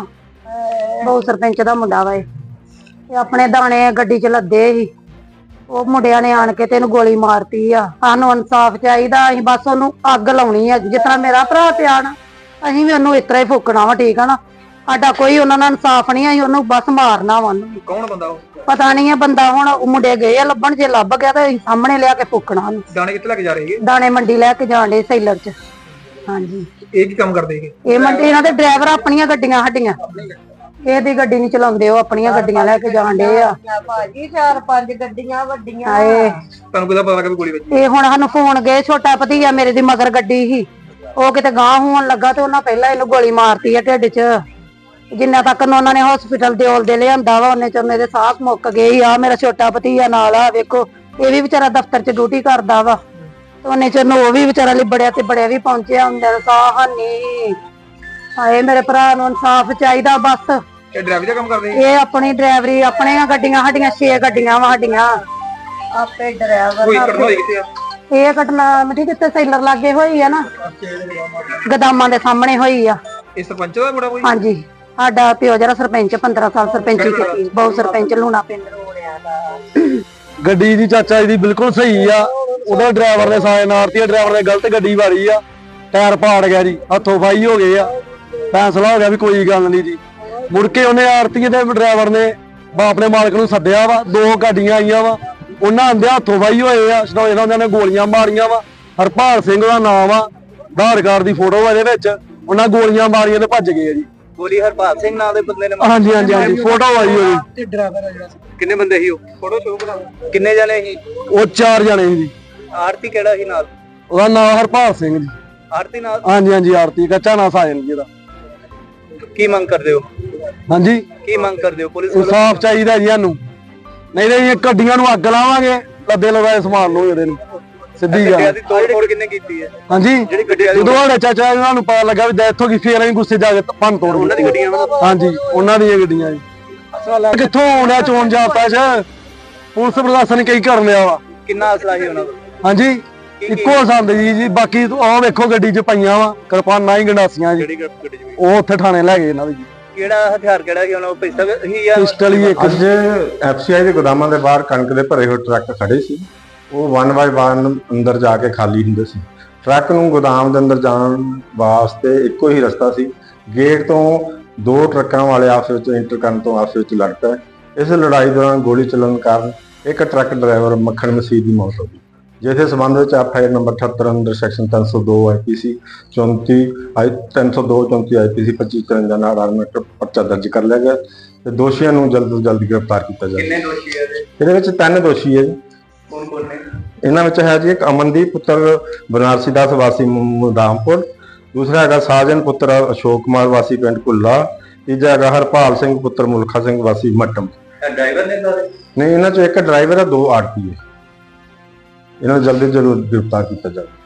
ਵਾ। ਬਹੁ ਸਰਪੰਚ ਦਾ ਮੁੰਡਾ ਵਾ ਇਹ। ਤੇ ਆਪਣੇ ਦਾਣੇ ਗੱਡੀ 'ਚ ਲੱਦੇ ਸੀ। ਉਹ ਮੁੰਡਿਆਂ ਨੇ ਆਣ ਕੇ ਤੇ ਇਹਨੂੰ ਗੋਲੀ ਮਾਰਤੀ ਆ। ਸਾਨੂੰ ਇਨਸਾਫ ਚਾਹੀਦਾ ਅਸੀਂ ਬਸ ਉਹਨੂੰ ਅੱਗ ਲਾਉਣੀ ਆ। ਜਿਸ ਤਰ੍ਹਾਂ ਮੇਰਾ ਭਰਾ ਪਿਆ ਨਾ ਅਸੀਂ ਵੀ ਉਹਨੂੰ ਇਸ ਤਰ੍ਹਾਂ ਹੀ ਫੂਕਣਾ ਵਾ ਠੀਕ ਆ ਨਾ? ਸਾਡਾ ਕੋਈ ਉਹਨਾਂ ਨਾਲ ਇਨਸਾਫ ਨਹੀਂ ਅਸੀਂ ਉਹਨੂੰ ਬਸ ਮਾਰਨਾ ਵਾ ਉਹਨੂੰ। ਕੌਣ ਬੰਦਾ ਉਹ? ਪਤਾ ਨਹੀਂ ਇਹ ਬੰਦਾ ਹੁਣ ਉਹ ਮੁੰਡੇ ਗਏ ਆ ਲੱਭਣ ਜੇ ਲੱਭ ਗਿਆ ਤਾਂ ਅਸੀਂ ਸਾਹਮਣੇ ਲਿਆ ਕੇ ਫੂਕਣਾ ਉਹਨੂੰ। ਦਾਣੇ ਕਿੱਥੇ ਲੈ ਕੇ ਜਾ ਰਹੇ ਹੈਗੇ? ਦਾਣੇ ਮੰਡੀ ਲੈ ਕੇ ਜਾਣ ਦੇ ਸੈਲਰ 'ਚ। ਹਾਂਜੀ। ਇਹ ਕੀ ਕੰਮ ਕਰਦੇ ਹੈਗੇ? ਇਹ ਮੰਡੀ ਇਹਨਾਂ ਦੇ ਡਰਾਈਵਰ ਆਪਣੀਆਂ ਗੱਡੀਆਂ ਸਾਡੀਆਂ। ਇਹਦੀ ਗੱਡੀ ਨਹੀਂ ਚਲਾਉਂਦੇ ਉਹ ਆਪਣੀਆਂ ਗੱਡੀਆਂ ਲੈ ਕੇ ਜਾਣ ਡੇ ਆ। ਭਾਜੀ ਚਾਰ ਪੰਜ ਗੱਡੀਆਂ ਵੱਡੀਆਂ। ਹਾਏ। ਤੁਹਾਨੂੰ ਕਿਹਦਾ ਪਤਾ ਲੱਗਾ ਵੀ ਗੋਲੀ ਵੱਜੀ? ਇਹ ਹੁਣ ਸਾਨੂੰ ਫੋਨ ਗਏ ਛੋਟਾ ਭਤੀਆ ਮੇਰੇ ਦੀ ਮਗਰ ਗੱਡੀ ਸੀ। ਉਹ ਕਿਤੇ ਗਾਂ ਹੋਣ ਲੱਗਾ ਤੇ ਉਹਨਾਂ ਪਹਿਲਾਂ ਇਹਨੂੰ ਗੋਲੀ ਮਾਰਤੀ ਆ ਢਿੱਡ 'ਚ। ਜਿੰਨਾ ਤੱਕ ਨੂੰ ਉਹਨਾਂ ਨੇ ਹਸਪੀਟਲ ਦੇ ਦੇ ਲਿਆਂਦਾ ਵਾ ਉਹਨੇ ਚ ਮੇਰੇ ਸਾਹ ਮੁੱਕ ਗਏ ਆ। ਮੇਰਾ ਛੋਟਾ ਭਤੀਆ ਨਾਲ ਆ ਵੇਖੋ। ਇਹ ਵੀ ਵਿਚਾਰਾ ਦਫ਼ਤਰ 'ਚ ਡਿਊਟੀ ਕਰਦਾ ਵਾ। ਉਹਨੇ ਚ ਨੂੰ ਉਹ ਵੀ ਵਿਚਾਰਾ ਲਿਬੜਿਆ ਤੇ ਬੜਿਆ ਵੀ ਪਹੁੰਚਿਆ ਹੁੰਦੇ ਨੂੰ ਸਾਹ ਹਾਨੀ। ਹਾਏ ਮੇਰੇ ਭਰਾ ਨੂੰ ਇਨਸਾਫ ਚਾਹੀਦਾ ਬਸ। ਇਹ ਡਰਾਈਵਰ ਦਾ ਕੰਮ ਕਰਦੇ ਇਹ ਆਪਣੀ ਡਰਾਈਵਰੀ ਆਪਣੀਆਂ ਗੱਡੀਆਂ ਸਾਡੀਆਂ 6 ਗੱਡੀਆਂ ਵਾ ਸਾਡੀਆਂ। ਆਪੇ ਡਰਾਈਵਰ ਕੋਈ ਘਟਨਾ ਹੋਈ ਕਿੱਥੇ ਆ? ਇਹ ਘਟਨਾ ਮਿੱਟੀ ਕਿੱਥੇ ਸੈਲਰ ਲੱਗੇ ਹੋਈ ਆ ਨਾ ਗਦਾਮਾਂ ਦੇ ਸਾਹਮਣੇ ਹੋਈ ਆ। ਇਹ ਸਰਪੰਚ ਦਾ ਮੁੰਡਾ ਕੋਈ? ਹਾਂਜੀ ਸਾਡਾ ਪਿਓ ਜਿਹੜਾ ਸਰਪੰਚ 15 ਸਾਲ ਸਰਪੰਚੀ ਕੀਤੀ ਬਹੁ ਸਰਪੰਚ ਲੂਣਾ ਪਿੰਡ। ਗੱਡੀ ਦੀ ਚਾਚਾ ਜੀ ਦੀ ਬਿਲਕੁਲ ਸਹੀ ਆ। ਉਹਦਾ ਡਰਾਈਵਰ ਨੇ ਸਾਇਨ ਆਰਤੀ ਡਰਾਈਵਰ ਨੇ ਗਲਤ ਗੱਡੀ ਵਾਰੀ ਆ। ਟਾਇਰ ਪਾੜ ਗਿਆ ਜੀ ਹੱਥੋਂ ਫਾਈ ਹੋ ਗਏ ਆ। ਫੈਸਲਾ ਹੋ ਗਿਆ ਵੀ ਕੋਈ ਗੱਲ ਨਹੀਂ ਜੀ। ਮੁੜ ਕੇ ਉਹਨੇ ਆਰਤੀ ਦੇ ਡਰਾਈਵਰ ਨੇ ਬਾ ਆਪਣੇ ਮਾਲਕ ਨੂੰ ਸੱਦਿਆ ਵਾ ਦੋ ਗੱਡੀਆਂ ਆਈਆਂ ਵਾ। ਉਹਨਾਂ ਆਂਦੇ ਹੱਥੋਂ ਫਾਈ ਹੋਏ ਆ ਸਟੋਏ ਉਹਨਾਂ ਨੇ ਗੋਲੀਆਂ ਮਾਰੀਆਂ ਵਾ। ਹਰਪਾਲ ਸਿੰਘ ਦਾ ਨਾਮ ਆ ਆਧਾਰ ਕਾਰਡ ਦੀ ਫੋਟੋ ਆ ਇਹਦੇ ਵਿੱਚ। ਉਹਨਾਂ ਗੋਲੀਆਂ ਮਾਰੀਆਂ ਤੇ ਭੱਜ ਗਏ ਆ ਜੀ। ਗੋਲੀ ਹਰਪਾਲ ਸਿੰਘ ਨਾਂ ਦੇ ਬੰਦੇ ਨੇ ਹਾਂਜੀ ਹਾਂਜੀ ਹਾਂਜੀ ਫੋਟੋ ਆਈ ਹੋਈ। ਤੇ ਡਰਾਈਵਰ ਆ ਜਿਹੜਾ। ਕਿੰਨੇ ਬੰਦੇ ਸੀ ਉਹ? ਫੋਟੋ ਸ਼ੋਅ ਕਰਾ ਕਿੰਨੇ ਜਣੇ ਸੀ? ਉਹ ਚਾਰ ਜਣੇ ਸੀ ਜੀ। ਆਰਤੀ ਕਿਹੜਾ ਸੀ ਨਾਲ? ਉਹਦਾ ਨਾਮ ਹਰਪਾਲ ਸਿੰਘ ਜੀ। ਆਰਤੀ ਨਾਲ? ਹਾਂਜੀ ਹਾਂਜੀ ਆਰਤੀ ਕੱਚਾ ਨਾ ਸਾਜਨ ਜੀ ਦਾ ਕੀ ਮੰਗ ਕਰਦੇ ਹੋ? ਹਾਂਜੀ? ਕੀ ਮੰਗ ਕਰਦੇ ਹੋ ਪੁਲਿਸ ਵੱਲੋਂ? ਇਨਸਾਫ ਚਾਹੀਦਾ ਜੀ ਸਾਨੂੰ। ਨਹੀਂ ਤਾਂ ਇਹ ਗੱਡੀਆਂ ਨੂੰ ਅੱਗ ਲਾਵਾਂਗੇ ਲੱਦੇ ਲਗਾਏ ਸਮਾਨ ਨੂੰ ਇਹਦੇ ਨੂੰ। ਸਿੱਧੀ ਗੱਡੀਆਂ ਗੱਲ। ਦੀ ਤੋੜ ਫੋੜ ਕਿੰਨੇ ਕੀਤੀ ਹੈ? ਹਾਂਜੀ? ਜਿਹੜੀ ਗੱਡੀਆਂ ਦੀ ਜਦੋਂ ਸਾਡੇ ਚਾਚਾ ਇਹਨਾਂ ਨੂੰ ਪਤਾ ਲੱਗਾ ਵੀ ਡੈਥ ਹੋ ਗਈ ਫੇਰ ਅਸੀਂ ਗੁੱਸੇ ਜਾ ਕੇ ਭੰਨ ਤੋੜ ਉਹਨਾਂ ਦੀ ਗੱਡੀਆਂ ਹਾਂਜੀ ਉਹਨਾਂ ਦੀਆਂ ਗੱਡੀਆਂ ਜੀ। ਕਿੱਥੋਂ ਆਉਂਦਾ ਚੋਣ ਜਾਪਦਾ ਚ ਪੁਲਿਸ ਪ੍ਰਸ਼ਾਸਨ ਕਈ ਕਰ ਲਿਆ ਵਾ? ਕਿੰਨਾ ਅਸਲਾ ਸੀ ਉਹਨਾਂ ਦਾ? ਹਾਂਜੀ ਇੱਕੋ ਸੰਦ ਜੀ ਜੀ ਬਾਕੀ ਆਹ ਵੇਖੋ ਗੱਡੀ 'ਚ ਪਈਆਂ ਵਾ ਕਿਰਪਾਨਾਂ ਹੀ ਗੰਡਾਸੀਆਂ ਜੀ। ਜਿਹੜੀ ਗੱਡੀ ਚ ਵੀ ਉਹ ਉੱਥੇ ਥਾਣੇ ਲੈ ਗਏ ਇਹਨਾਂ ਦੇ ਜੀ। ਕਿਹੜਾ ਹਥਿਆਰ ਕਿਹੜਾ ਸੀ ਉਹਨਾਂ ਕੋਲ ਪਿਸਤਲ ਹੀ ਆ? ਪਿਸਟਲ ਹੀ ਇੱਕ। ਅੱਜ ਐਫਸੀਆਈ ਦੇ ਗੋਦਾਮਾਂ ਦੇ ਬਾਹਰ ਕਣਕ ਦੇ ਭਰੇ ਹੋਏ ਟਰੱਕ ਖੜੇ ਸੀ। ਉਹ ਵਨ ਬਾਏ ਵਨ ਅੰਦਰ ਜਾ ਕੇ ਖਾਲੀ ਹੁੰਦੇ ਸੀ। ਟਰੱਕ ਨੂੰ ਗੋਦਾਮ ਦੇ ਅੰਦਰ ਜਾਣ ਵਾਸਤੇ ਇੱਕੋ ਹੀ ਰਸਤਾ ਸੀ। ਗੇਟ ਤੋਂ ਦੋ ਟਰੱਕਾਂ ਵਾਲੇ ਆਪਸ ਵਿੱਚ ਇੰਟਰ ਕਰਨ ਤੋਂ ਆਪਸ ਵਿੱਚ ਲੜ ਪਏ ਇਸ ਲੜਾਈ ਦੌਰਾਨ ਗੋਲੀ ਚੱਲਣ ਕਾਰਨ ਇੱਕ ਟਰੱਕ ਡਰਾਈਵਰ ਮੱਖਣ ਮਸੀਹ ਦੀ ਮੌਤ ਹੋ ਗਈ। ਜਿਸ ਦੇ ਸਬੰਧ ਵਿੱਚ ਐਫਆਈਆਰ ਨੰਬਰ 78 ਅੰਦਰ ਸੈਕਸ਼ਨ 302 ਆਈਪੀਸੀ 34 ਆਈ 302 34 ਆਈਪੀਸੀ 25 53 ਨਾਲ ਆਰਮੇਟ ਪਰਚਾ ਦਰਜ ਕਰ ਲਿਆ ਗਿਆ ਤੇ ਦੋਸ਼ੀਆਂ ਨੂੰ ਜਲਦ ਤੋਂ ਜਲਦ ਗ੍ਰਿਫਤਾਰ ਕੀਤਾ ਜਾਵੇ। ਕਿੰਨੇ ਦੋਸ਼ੀ ਆ ਇਹਦੇ? ਵਿੱਚ ਤਿੰਨ ਦੋਸ਼ੀ ਹੈ ਜੀ। ਕੌਣ ਕੌਣ ਨੇ? ਇਹਨਾਂ ਵਿੱਚ ਹੈ ਜੀ ਇੱਕ ਅਮਨਦੀਪ ਪੁੱਤਰ ਬਨਾਰਸੀ ਦਾਸ ਵਾਸੀ ਮੁਦਾਮਪੁਰ ਦੂਸਰਾ ਹੈਗਾ ਸਾਜਨ ਪੁੱਤਰ ਅਸ਼ੋਕ ਕੁਮਾਰ ਵਾਸੀ ਪਿੰਡ ਕੁੱਲਾ ਤੀਜਾ ਹੈਗਾ ਹਰਪਾਲ ਸਿੰਘ ਪੁੱਤਰ ਮੁਲਖਾ ਸਿੰਘ ਵਾਸੀ ਮੱਟਮ। ਡਰਾਈਵਰ ਨੇ ਸਾਰੇ ਨਹੀਂ ਇਹਨਾਂ ਚੋਂ ਇੱਕ ਡਰਾਈਵਰ ਹੈ ਦੋ ਆਰਪੀ ਹੈ। ਇਹਨਾਂ ਨੂੰ ਜਲਦੀ ਤੋਂ ਜਲਦ ਗ੍ਰਿਫਤਾਰ ਕੀਤਾ ਜਾਵੇ।